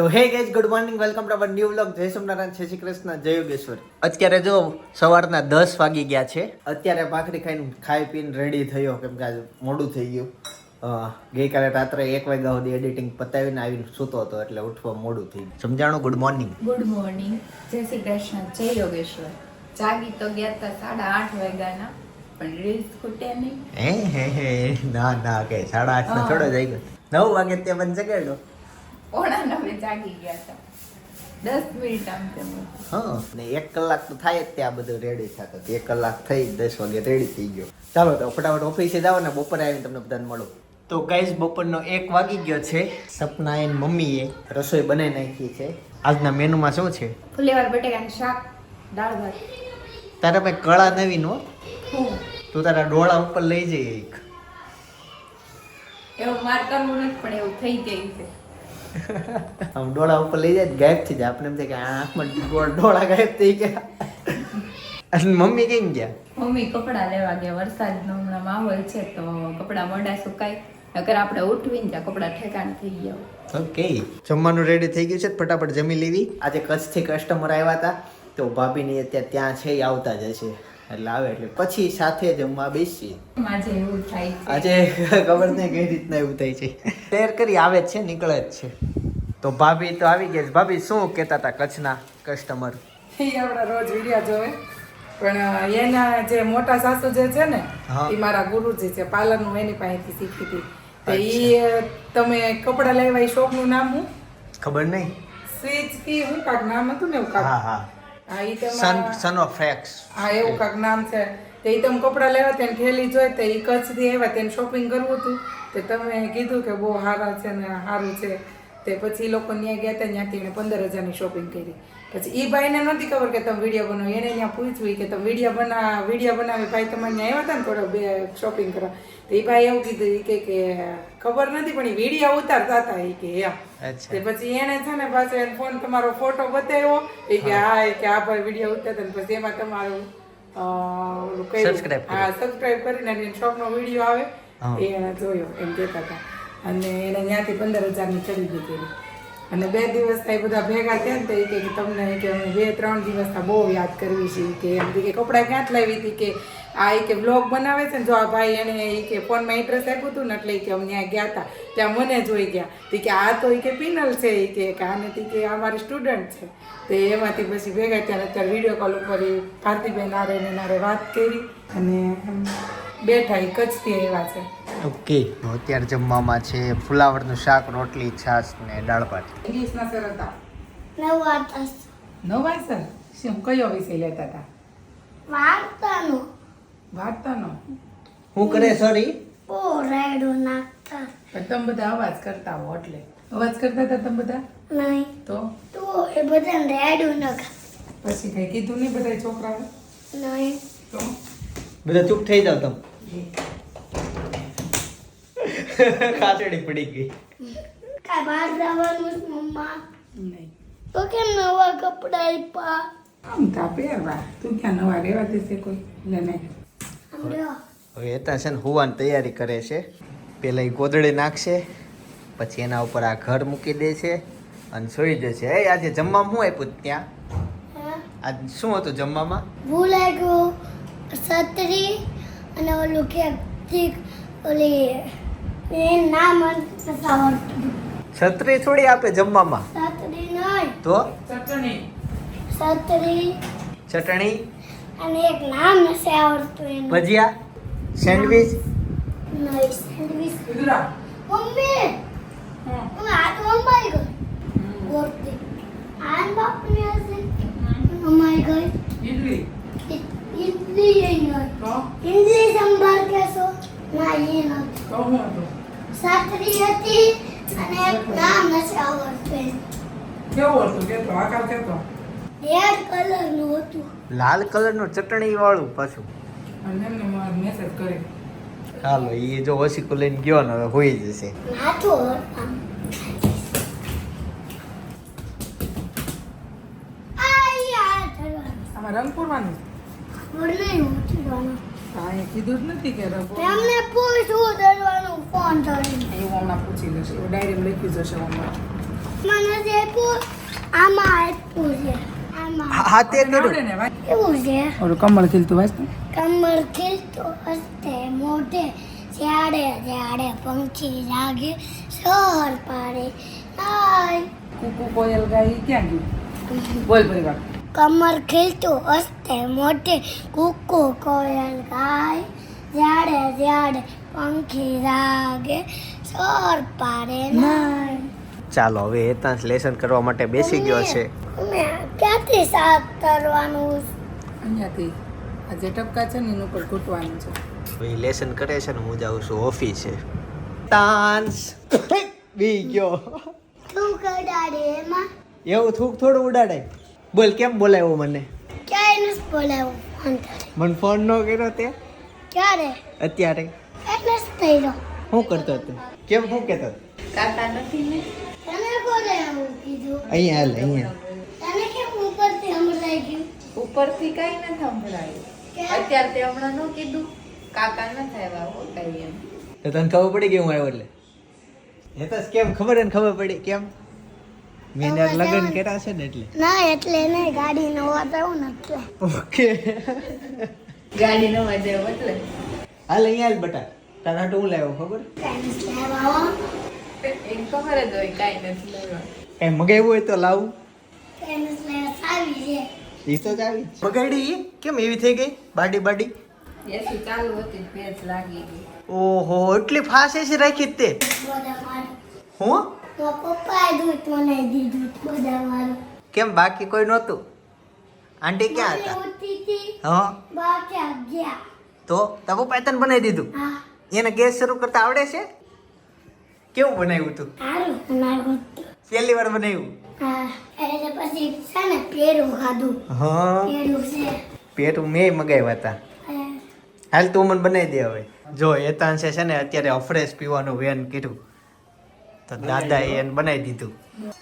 તો hey guys good morning welcome to our new vlog જય સોમનારાયણ જય શ્રી કૃષ્ણ જય યોગેશ્વર. અત્યારે જો સવારના દસ વાગી ગયા છે. અત્યારે ભાખરી ખાઈને ખાઈ પીને રેડી થયો. કેમ કે આજે મોડું થઈ ગયું. અ, ગઈકાલે રાત્રે એક વાગ્યા સુધી એડિટિંગ પતાવીને આવીને સૂતો હતો એટલે ઉઠવા મોડું થઈ ગયું. સમજાણું? ગુડ મોર્નિંગ ગુડ મોર્નિંગ જય શ્રી કૃષ્ણ જય યોગેશ્વર. જાગી તો ગયા હતા સાડા આઠ વાગ્યાના પણ રીલ્સ ખૂટે નહીં. હે હે હે. ના ના કે સાડા આઠ નો. થોડો જઈ ગયો. નવ વાગે ત્યાં મને જગાડ્યો. પોણા નવે જાગી ગયા હતા. દસ મિનિટ આમ તેમ હા ને એક કલાક તો થાય જ ત્યાં બધું રેડી થતો. એક કલાક થઈ દસ વાગે રેડી થઈ ગયો. ચાલો તો ફટાફટ ઓફિસે જાઓ ને બપોરે આવીને તમને બધાને મળો. તો ગાઈઝ બપોરનો એક વાગી ગયો છે. સપના એન મમ્મીએ રસોઈ બનાવી નાખી છે. આજના મેનુમાં શું છે? ફુલેવાર બટેકાનું શાક દાળ ભાત. તારા ભાઈ કળા નવી નો તું તારા ડોળા ઉપર લઈ જઈ એક. એવું માર કરવું નથી પણ એવું થઈ ગયું છે. આમ ડોળા ઉપર લઈ જાય ગાયબ થઈ જાય. આપણે એમ થાય કે આ આંખમાં ડોળા ગાયબ થઈ ગયા. અને મમ્મી કેમ ગયા? મમ્મી કપડાં લેવા ગયા. વરસાદનો હમણાં માહોલ છે તો કપડાં મોડા સુકાય. નકર આપણે ઉઠવીને ત્યાં કપડાં ઠેકાણ થઈ ગયા. ઓકે. જમવાનું રેડી થઈ ગયું છે ફટાફટ જમી લેવી. આજે કચ્છથી કસ્ટમર આવ્યા હતા. તો ભાભીની અત્યારે ત્યાં છે એ આવતા જ હશે. એટલે આવે એટલે પછી સાથે જમવા બેસીએ. આજે એવું થાય છે. આજે ખબર નહીં કઈ રીતના એવું થાય છે. તૈયાર કરી આવે જ છે નીકળે જ છે. તો ભાભી તો આવી ગયા ભાભી શું કહેતા હતા કચ્છના કસ્ટમર એ આપણા રોજ વિડિયા જોવે. પણ એના જે મોટા સાસુ જે છે ને એ મારા ગુરુજી છે. પાર્લરનું એની પાસેથી શીખી હતી. તો એ તમે કપડા લેવા એ શોપનું નામ હું ખબર નહીં? સ્વીચ કી હું કાક નામ હતું ને એવું હા કાક હા એ સન તમારા સન ઓફ ફેક્સ હા એવું કાક નામ છે. તો એ તમે કપડા લેવા તેને ઠેલી જોઈ તો એ કચ્છથી આવ્યા તેને શોપિંગ કરવું હતું. તો તમે કીધું કે બહુ સારા છે ને સારું છે. તે પછી લોકો ત્યાં ગયા હતા ત્યાંથી એણે પંદર હજારની શોપિંગ કરી. પછી એ ભાઈને નહોતી ખબર કે તમે વીડિયો બનાવો. એને ત્યાં પૂછવી કે તમે વીડિયો બના વીડિયો બનાવે. ભાઈ તમારે ત્યાં આવ્યા હતા ને થોડો બે શોપિંગ કરવા. તો એ ભાઈ એવું કીધું કે કે ખબર નથી પણ એ વીડિયો ઉતારતા હતા એ કે એમ. પછી એને છે ને પાછો એને ફોન તમારો ફોટો બતાવ્યો. એ કે હા. એ કે આ ભાઈ વીડિયો ઉતારતા ને પછી એમાં તમારું કર્યું. હા સબસ્ક્રાઇબ કરીને એની શોપનો વીડિયો આવે. એ એને જોયો એમ કહેતા હતા. અને એને ત્યાંથી પંદર હજારની ખરીદી કરી. અને બે દિવસ થાય બધા ભેગા થયા ને તો એ કે તમને કે બે ત્રણ દિવસના બહુ યાદ કરવી છે. કે એમ કે કપડાં ક્યાં લાવી હતી કે આ એ કે બ્લોગ બનાવે છે ને જો આ ભાઈ એને એ કે ફોનમાં ઇન્ટરેસ્ટ આપ્યું હતું ને એટલે કે અમે ત્યાં ગયા હતા ત્યાં મને જોઈ ગયા. તો કે આ તો એ કે પિનલ છે. એ કે આને તી કે આ મારી સ્ટુડન્ટ છે. તો એમાંથી પછી ભેગા ત્યારે અત્યારે વીડિયો કોલ ઉપર એ ભારતીબેન આરે ને નારે વાત કરી અને બેઠા એ કચ્છથી આવ્યા છે. ઓકે અત્યારે જમવામાં છે ફુલાવરનું શાક રોટલી છાશ ને દાળ ભાત. ઇંગ્લિશના સર હતા. નવા દસ નવા સર? શું કયો વિષય લેતા હતા? વાર્તાનો. વાર્તાનો? હું કરે સોરી ઓ રાયડો નાખતા. પણ તમે બધા અવાજ કરતા હો એટલે. અવાજ કરતા હતા તમે બધા? નહીં. તો? તો એ બધા રાયડો નાખ. પછી કઈ કીધું નહીં બધા છોકરાઓ નહીં. તો? બધા ચૂપ થઈ જાવ તમે. ખાસડી પડી ગઈ. કાંઈ બહાર જવાનું છે મમ્મા? નહીં. તો કેમ નવા કપડા આપ્યા આમ તા પહેરવા તું ક્યાં નવા રહેવા દેશે કોઈ? એટલે નહીં. હવે એતા છે ને હુવાની તૈયારી કરે છે. પેલા એ ગોદડે નાખશે પછી એના ઉપર આ ઘર મૂકી દે છે અને સોઈ જશે. એ આજે જમવામાં શું આપ્યું ત્યાં? હે? આજ શું હતું જમવામાં? ભૂલ ગયું છત્રી અને ઓલું કે ઠીક ઓલી એ નામ મન આવડતું. છત્રી થોડી આપે જમવામાં. છત્રી નહીં. તો? ચટણી. છત્રી. ચટણી. અને એક નામ નથી આવડતું એનું. ભજીયા? સેન્ડવિચ? નહીં સેન્ડવિચ. મમ્મી. હું. આ તો અંબાઈ ગઈ. ગોરતી આન બાપની હશે. અંબાઈ ગઈ. ઇડલી ઈડલી એ નહીં તો ઇડલી સંભાર કેસો ના એ નથી તો હું હતું સાતરી હતી અને નામ નથી આવડતું. કેવું હતું કેતો આકાર કેતો રેડ કલરનું હતું લાલ કલરનું ચટણી વાળું પાછું અને એમને મારે મેસેજ કરી હાલો એ જો ઓછી લઈને ગયો ને હવે હોઈ જશે નાચો આમ. આઈ કાંઈ કીધું જ નથી કે રંગ. એમને પૂછવું દરવાનું ફોન કરીને એવું હમણાં પૂછી લેશે એવું ડાયરી લખી જશે હમણાં. મને જે આમાં આપ્યું છે. આમાં. હા તે આવડે ને એવું છે? ઓલું કમળ ખીલતું વાંચ ને. કમર ખીલતો હસ્તે મોઢે જ્યારે જ્યારે પંખી જાગે સર પાડે. હાય. કુકુ કોયલ ગાય ક્યાં ગયું? બોલ ફરી વાર કમર ખીલતું હસ્તે મોઢે કુકુ કોયલ ગાય. જાડે જાડે પંખી રાગે સર પાડે નાય. ચાલો હવે હેતાંશ લેસન કરવા માટે બેસી ગયો છે. મેં ક્યાંથી સાફ કરવાનું? અહીંયાથી. આ જે ટપકા છે ને એનું પર ઘૂંટવાનું છે. એ લેસન કરે છે ને હું જાઉં છું ઓફિસે. તાંસ બી ગયો. શું કડાડે એમાં. એવું થૂક થોડું ઉડાડાય બોલ કેમ બોલાવ્યો મને? ક્યાંય નસ બોલાવ્યો ફોન મને ફોન ન કર્યો તે? ક્યારે? અત્યારે. એટલે થઈલો શું કરતો હતો? કેમ શું કહેતો કાકા નથી ને? તને કોને આવું કીધું? અહીંયા હાલ અહીંયા. તને કેમ ઉપરથી સંભળાઈ ગયું ઉપરથી કઈ ન સંભળાયું. અત્યારે તે હમણાં નો કીધું. કાકા ન થાય હો કઈ એમ. તો તને ખબર પડી કે હું આવ્યો એટલે? એ તો કેમ ખબર એને ખબર પડી કેમ? મેં લગન કર્યા છે ને એટલે. ના એટલે નહીં ગાડી નો વાતાવ ને એટલે. ઓકે. ગાડી નો વાતાવ એટલે. હાલ અહીંયા હાલ બટા. તારા હાટુ હું લાવ્યો ખબર? એમ ખબર જ હોય કાંઈ નથી લેવા. કઈ મગાવ્યું હોય તો લાવું. એ તો જ બગાડી કેમ એવી થઈ ગઈ? બાડી બાડી? એસી ચાલુ હતી ભેજ લાગી ગઈ. ઓહો એટલી ફાસ એસી રાખી જ તે. હું? પપ્પાએ દૂધ મને દીધું બધા મારું કેમ બાકી કોઈ નહોતું? આંટી ક્યાં હતા? હા? ગયા? તો? તારા પપ્પાએ તને બનાવી દીધું? એને ગેસ શરૂ કરતા આવડે છે? કેવું બનાવ્યું તું? સારું બનાવ્યું. પહેલી વાર બનાવ્યું? હા એટલે પછી છે ને પેરું ખાધું. હા? પેરું છે. પેટું મેં મગાવ્યા હતા. હાલ તું મને બનાવી દે હવે. જો એતાંશે છે ને અત્યારે અફ્રેશ પીવાનું વેન કીધું. તો દાદા એને બનાવી દીધું.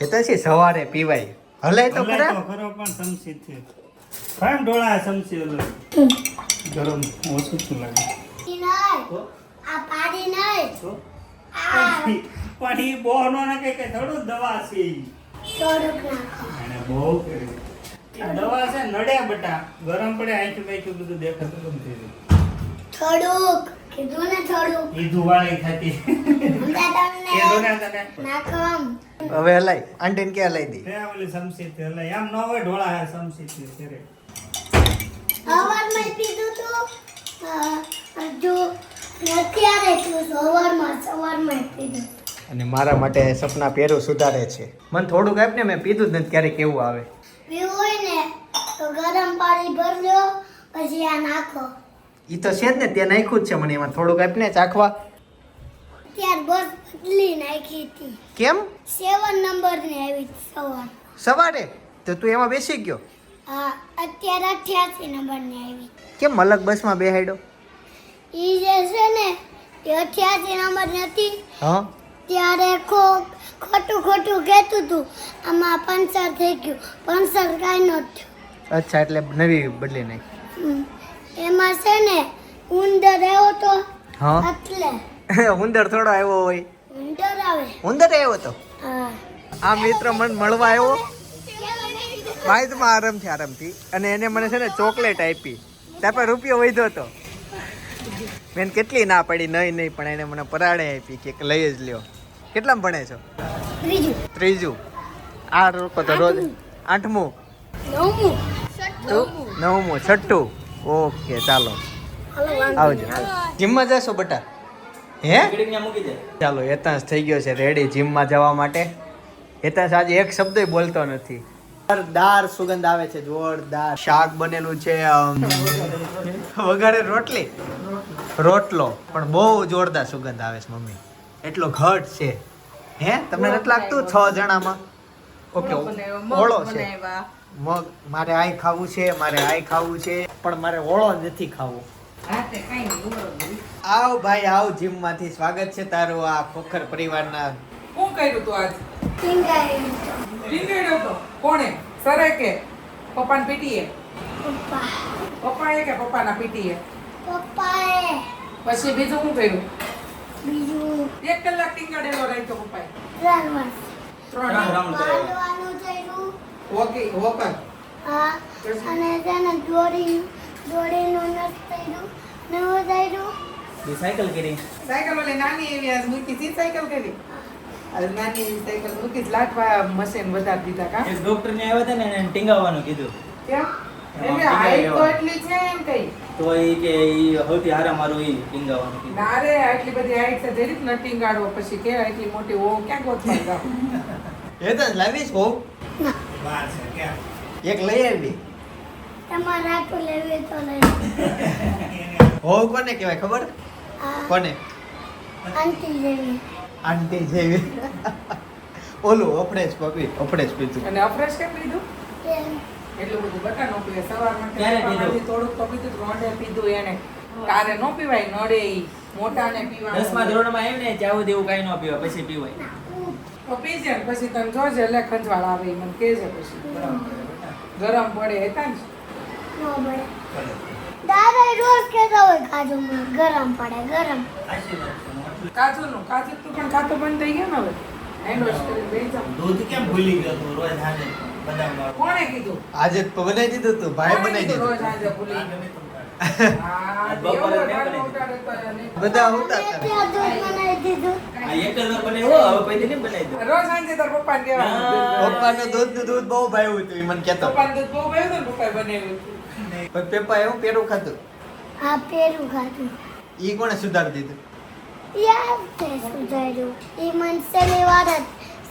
એ તો છે સવારે પીવાય. હલાય તો ખરા? ખરો પણ સમસી છે. કાયમ ડોળા સમસી ઓલો ગરમ ઓછું શું લાગે. આ પાડી નહીં આ પણ ઈ બહુ નો નાખે કે થોડું દવા છે. ઈ. થોડુંક નાખો એને બહુ દવા છે નડે બટા. ગરમ પડે આંખું બાંખું બધું દેખાતું થઈ ગયું થોડુંક. કીધું ને. તને હવે આંટીને હલાઈ દી. ઓલી ન હોય ઢોળા હે પીધું તું? અત્યારે તું પીધું. અને મારા માટે સપના પહેરું સુધારે છે. મને થોડુંક આપ ને મેં પીધું જ નથી ક્યારે કેવું આવે. પીવું હોય ને તો ગરમ પાણી ભરજો પછી આ નાખો. એ તો છે જ ને તે નાખ્યું જ છે મને એમાં. થોડુંક આપ ને ચાખવા. ત્યાર બસ બદલી નાખી હતી. કેમ? સેવન નંબરની આવી સવાર. સવારે? તો તું એમાં બેસી ગયો? હા અત્યારે અઠ્યાસી નંબરની આવી. કેમ અલગ બસમાં બેહાડ્યો એ જે છે ને એ અઠ્યાસી નંબરની હતી. હા. ત્યારે ખો ખોટું ખોટું કહેતું હતું. આમાં પંચર થઈ ગયું. પંચર કાંઈ નહોતું. અચ્છા એટલે નવી બદલી નાખી. હમ. એમાં છે ને ઉંદર આવ્યો તો હા? એટલે. ઉંદર થોડો આવ્યો હોય. ઉંદર આવે. ઉંદર આવ્યો તો? હા. આ મિત્ર મને મળવા આવ્યો. બાઈકમાં આરામથી આરામથી. અને એને મને છે ને ચોકલેટ આપી. ત્યાં પર રૂપિયો વધ્યો હતો મેં કેટલી ના પડી? નહીં નહીં પણ એને મને પરાળે આપી કે લઈ જ લ્યો. કેટલામાં ભણે છો? ત્રીજું. ત્રીજું. આ લોકો તો રોજ. આઠમું. નવમું. નવમું છઠ્ઠું. ઓકે ચાલો. આવજો. જીમમાં જશો બટા? હે? ચાલો હેતાંશ થઈ ગયો છે રેડી જીમમાં જવા માટે. હેતાંશ આજે એક શબ્દ બોલતો નથી. જોરદાર સુગંધ આવે છે જોરદાર. શાક બનેલું છે વઘારે રોટલી? રોટલો પણ બહુ જોરદાર સુગંધ આવે છે મમ્મી. એટલો ઘટ છે. હે? તમને નથી લાગતું? છ જણામાં? ઓકે ઓળો છે. મગ મારે આ ખાવું છે મારે આ ખાવું છે પણ મારે ઓળો નથી ખાવો. આવ ભાઈ આવ જીમમાંથી સ્વાગત છે તારું આ ખોખર પરિવારના. શું કર્યું તું આજ? રીંગણ્યો તો? કોણે? સરે કે? પપ્પાને પીટીએ? પપ્પા. પપ્પાએ કે પપ્પાના પીટીએ? પપ્પાએ. પછી બીજું શું કર્યું? બીજું. એક કલાક ટીંગાડેલો રાખ્યો પપ્પાએ. ત્રણ વાર. ત્રણ રાઉન્ડ થયું. ઓકે વોકર હા અને તેને દોડી દોડીનું નસ થયું ને હું સાયકલ કરી. સાયકલ ઓલે નાની એવી આ મૂકી સી સાયકલ કરી? આ નાની એવી સાયકલ મૂકી લાટવા મશીન વધારી દીધા કા? એક ડોક્ટર ને આવ્યા હતા ને એને ટીંગાવવાનું કીધું. કેમ? એટલે હાઈટ તો એટલી છે એમ કઈ? તો એ કે એ સૌથી હારા મારું એ ટીંગાવવાનું કીધું. ના રે આટલી બધી હાઈટ છે જરીક ન ગાડવો પછી કે આટલી મોટી ઓ ક્યાં ગોતવા જાવ? એ તો લાવીશ ક્યાં એક લઈ આવી તમારે આટલું લેવું તો લઈ હોવ કોને કહેવાય ખબર? કોને? આંટી લેવી આંટી જેવી. ઓલું અફ્રેશ પપી અફ્રેશ પીધું. અને અફ્રેશ કેમ લીધું એટલું બધું બટા નો પીવે. સવારમાં પીધું? થોડુંક તો પીધું રોંઢે પીધું એને. તારે નો પીવાય નડે મોટા મોટાને પીવાય દસમા ધોરણમાં આવ્યું ને ત્યાં દેવું કાંઈ ન પીવાય પછી પીવાય. પીજે ને પછી તને જોજે એટલે ખંજવાળ આવે મને કહેજે પછી. ગરમ પડે હતા ને? નો દાદા રોજ કહેતા હોય કાજુ ગરમ પડે ગરમ. કાજુનું કાજુ તું પણ ખાતો બંધ થઈ ગયો ને હવે. દૂધ કેમ ભૂલી ગયો તું? રોજ હાજે બદામ કોણે કીધું? આજે બનાવી દીધું તું ભાઈ બનાવી કીધું રોજ દીધું ભૂલી ગયો? બધા પપ્પાને દૂધ. દૂધ. બહુ ભાવ્યું હતું ઈ મને કહેતો. પપ્પાને દૂધ બહુ ભાવ્યું હતું ને પપ્પાએ બનાવ્યું હતું. પણ પપ્પા એવું પેરું ખાતું હા પેરું ખાધું. ઈ કોણે સુધારી દીધું? યાર તે સુધાર્યું. એ મન છેલ્લી વાર જ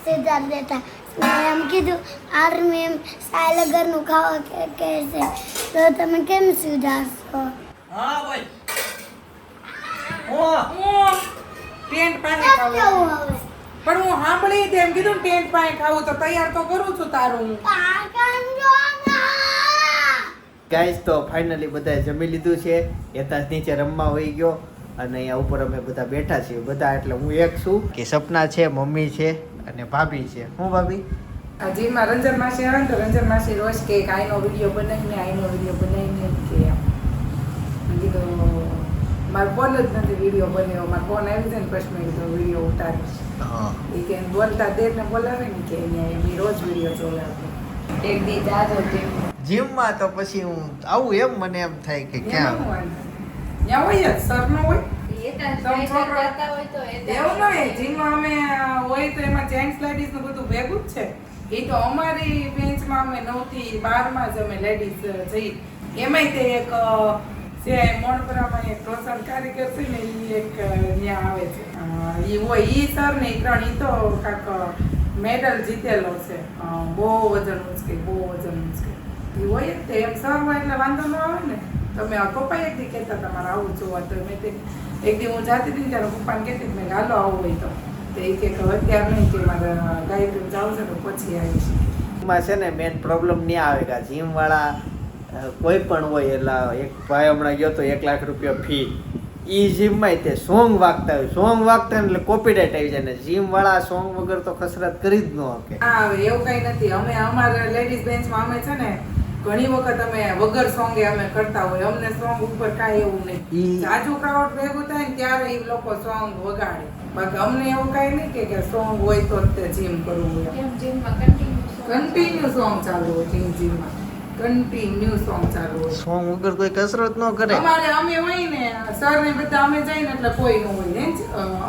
સુધાર દેતા. મેં એમ કીધું આર એમ સાયલ ઘરનું ખાવા કે કહે છે. તો તમે કેમ સુધારશો હા, બોલ. ઓ, ઓ ટેન્ટ પાસે ખાવ. પણ હું સાંભળી તેમ કીધું ને ટેન્ટ પાસે ખાવું તો તૈયાર તો કરું છું તારું ગાઈસ તો ફાઇનલી બધાએ જમી લીધું છે. યથાર્થ નીચે રમવા હોઈ ગયો. અને અહીંયા ઉપર અમે બધા બેઠા છીએ. બધા એટલે હું એક છું. કે સપના છે મમ્મી છે. અને ભાભી છે. હું ભાભી? આ જીમમાં રંજન માસી આવે ને તો રંજન માસી રોજ કે આઈનો વીડિયો બનાવીને આઈનો વીડિયો બનાવીને કે એમ. કીધું મારો ફોન જ નથી વીડિયો બન્યો. મારો ફોન આવી જાય ને પછી મેં કીધું વીડિયો ઉતારીશ. હા. એ કે બોલતા દેરને બોલાવે ને કે અહીંયા એમની રોજ વીડિયો જોવે એક દી જાજો જીમમાં તો પછી હું આવું એમ મને એમ થાય કે ક્યાં? ત્યાં હોય જ સર નો હોય. એ એવું નહીં જીમમાં અમે હોય તો એમાં જેન્ટ્સ લેડીઝનું બધું ભેગું જ છે. એ તો અમારી બેન્ચમાં અમે નવથી બારમાં જ અમે લેડીઝ જઈ એમાંય તે એક જે મોણપરામાં એક રોશન કાર્યકર છે ને એ એક ત્યાં આવે છે. એ હોય એ સર ને એ ત્રણ ઈ તો કાંક મેડલ જીતેલો છે. બહુ વજન ઉચકે બહુ વજન ઉચકે. એ હોય જ તે એમ સર હોય એટલે વાંધો ન આવે ને. તમે એક દી કહેતા તમારે આવું જોવા તો મેં તે. એક દી હું જાતી હતી ત્યારે પપ્પાને કહેતી મેં હાલો આવું હોય તો. તો એ કે અત્યાર નહીં કે મારે ગાયત્રી જાવું છે તો પછી આવીશ. જીમમાં છે ને મેન પ્રોબ્લેમ નહીં આવે કે જીમ વાળા કોઈ પણ હોય એટલે એક ભાઈ હમણાં ગયો તો એક લાખ રૂપિયા ફી એ જીમમાં તે સોંગ વાગતા હોય. સોંગ વાગતા એટલે કોપીરાઇટ આવી જાય ને જીમ વાળા સોંગ વગર તો કસરત કરી જ ન શકે. હા એવું કઈ નથી. અમે અમારા લેડીઝ બેન્ચમાં અમે છે ને ઘણી વખત અમે વગર સોંગે અમે કરતા હોય. અમને સોંગ ઉપર કાંઈ એવું નહીં. જાજુ ક્રાઉડ ભેગું થાય ને ત્યારે એ લોકો સોંગ વગાડે. બાકી અમને એવું કાંઈ નહીં કે કે સોંગ હોય તો જ તે જીમ કરવું હોય. કન્ટિન્યુ સોંગ ચાલુ હોય. જીમ જીમમાં કન્ટિન્યુ સોંગ ચાલુ હોય. સોંગ વગર કોઈ કસરત ન કરે. અમારે અમે હોય ને સર ને બધા અમે જઈએ ને એટલે કોઈ ન હોય ને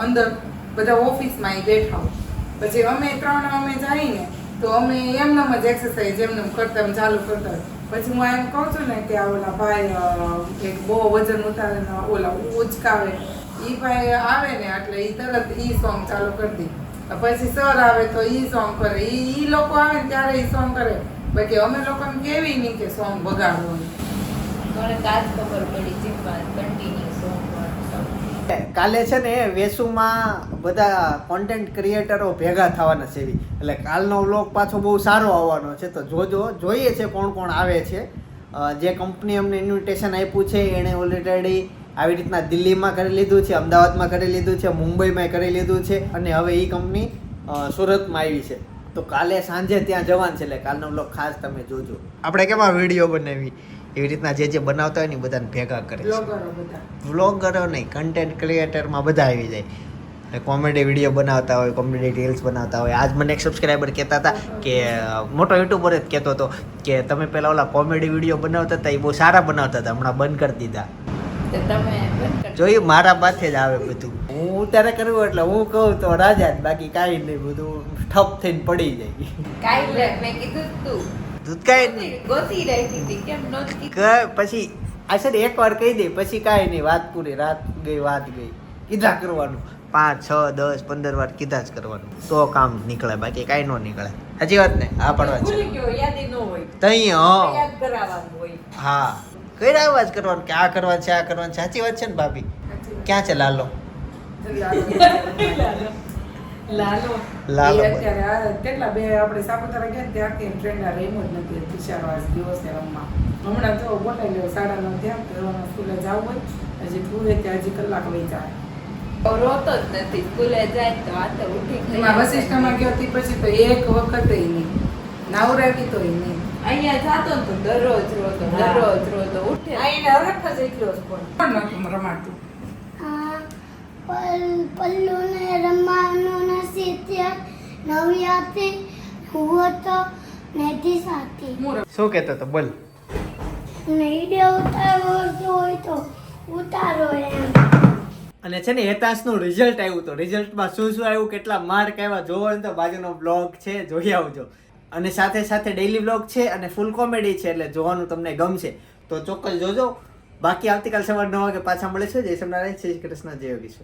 અંદર બધા ઓફિસમાં બેઠા હોય. પછી અમે ત્રણ અમે જઈએ ને તો અમે એમનેમ જ એક્સરસાઇઝ એમને કરતા એમ ચાલુ કરતા. પછી હું એમ કહું છું ને કે આ ઓલા ભાઈ એક બહુ વજન ઉતારે ને ઓલા ઉચકાવે. એ ભાઈ આવે ને એટલે એ તરત ઈ સોંગ ચાલુ કરી દે. પછી સર આવે તો એ સોંગ કરે. એ ઈ લોકો આવે ને ત્યારે એ સોંગ કરે. બાકી અમે લોકોને કેવી નહીં કે સોંગ બગાડવું મને કાચ ખબર પડી જીમમાં કન્ટિન્યુ કાલે છે ને વેસુમાં બધા કોન્ટેન્ટ ક્રિએટરો ભેગા થવાના છે એટલે કાલનો વ્લોગ પાછો બહુ સારો આવવાનો છે. તો જોજો, જોઈએ છે કોણ કોણ આવે છે. જે કંપની અમને ઇન્વિટેશન આપ્યું છે, એણે ઓલરેડી આવી રીતના દિલ્હીમાં કરી લીધું છે, અમદાવાદમાં કરી લીધું છે, મુંબઈમાં કરી લીધું છે અને હવે એ કંપની સુરતમાં આવી છે. તો કાલે સાંજે ત્યાં જવાનું છે. એટલે કાલનો વ્લોગ ખાસ તમે જોજો. આપણે કેમાં વીડિયો બનાવી? એવી રીતના જે જે બનાવતા હોય ને બધાને ભેગા કરે છે. વ્લોગરો નહીં કન્ટેન્ટ ક્રિએટરમાં બધા આવી જાય. કોમેડી વીડિયો બનાવતા હોય કોમેડી રીલ્સ બનાવતા હોય. આજ મને એક સબસ્ક્રાઈબર કહેતા હતા કે મોટો યુટ્યુબર જ કહેતો હતો કે તમે પહેલાં ઓલા કોમેડી વીડિયો બનાવતા હતા એ બહુ સારા બનાવતા હતા હમણાં બંધ કરી દીધા. જોયું મારા માથે જ આવે બધું. હું ત્યારે કરવું એટલે હું કહું તો રાજા જ બાકી કાંઈ નહીં બધું ઠપ થઈને પડી જાય. કાંઈ મેં કીધું તું. પછી અસર એક વાર એકવાર કહી દે પછી કાંઈ નહીં વાત પૂરી રાત ગઈ વાત ગઈ. કીધા કરવાનું. પાંચ છ દસ પંદર વાર કીધા જ કરવાનું. તો કામ નીકળે બાકી કાંઈ ન નીકળે. સાચી વાત ને આ પડવા છે. હા. કઈ રહ્યા અવાજ કરવાનું કે આ કરવાનું છે આ કરવાનું છે. સાચી વાત છે ને ભાભી? ક્યાં છે લાલો. લાલો. લાલો અત્યારે આ કેટલા બે આપણે સાપુતારા ગયા ત્યાં આખી ટ્રેન ના જ નથી. તુષાર વાસ દિવસે રમવા. હમણાં તો બોલાવી લો સાડા નવ ત્યાં કરવાના સ્કૂલે જવું હોય હજી પૂરે ત્યાં હજી કલાક વહી જાય. રોતો જ નથી સ્કૂલે જાય તો આતે ઉઠી ગઈ વશિષ્ઠમાં ગયો તી પછી તો એક વખત નહીં. નાવરાવી તો નહીં. અહીંયા જાતો તો દરરોજ રોતો દરરોજ રોતો ઉઠે. અહીંયા હરખ જ એટલો જ પણ પણ રમાતું આ પલ્લુને રમવાનું નેતી સાથે. શું કહેતો તો બોલ. હોય તો ઉતારો એમ. અને છે ને હેતાંશનું રિઝલ્ટ આવ્યું તો રિઝલ્ટમાં શું શું આવ્યું કેટલા માર્ક આવ્યા જોવાનું તો બાજુનો બ્લોગ છે જોઈ આવજો. અને સાથે સાથે ડેઈલી બ્લોગ છે અને ફૂલ કોમેડી છે એટલે જોવાનું તમને ગમશે. તો ચોક્કસ જોજો. બાકી આવતીકાલ સવાર નવ વાગે પાછા મળે છે જય સ્વામિનારાયણ. શ્રી કૃષ્ણ. જય યોગેશ્વર.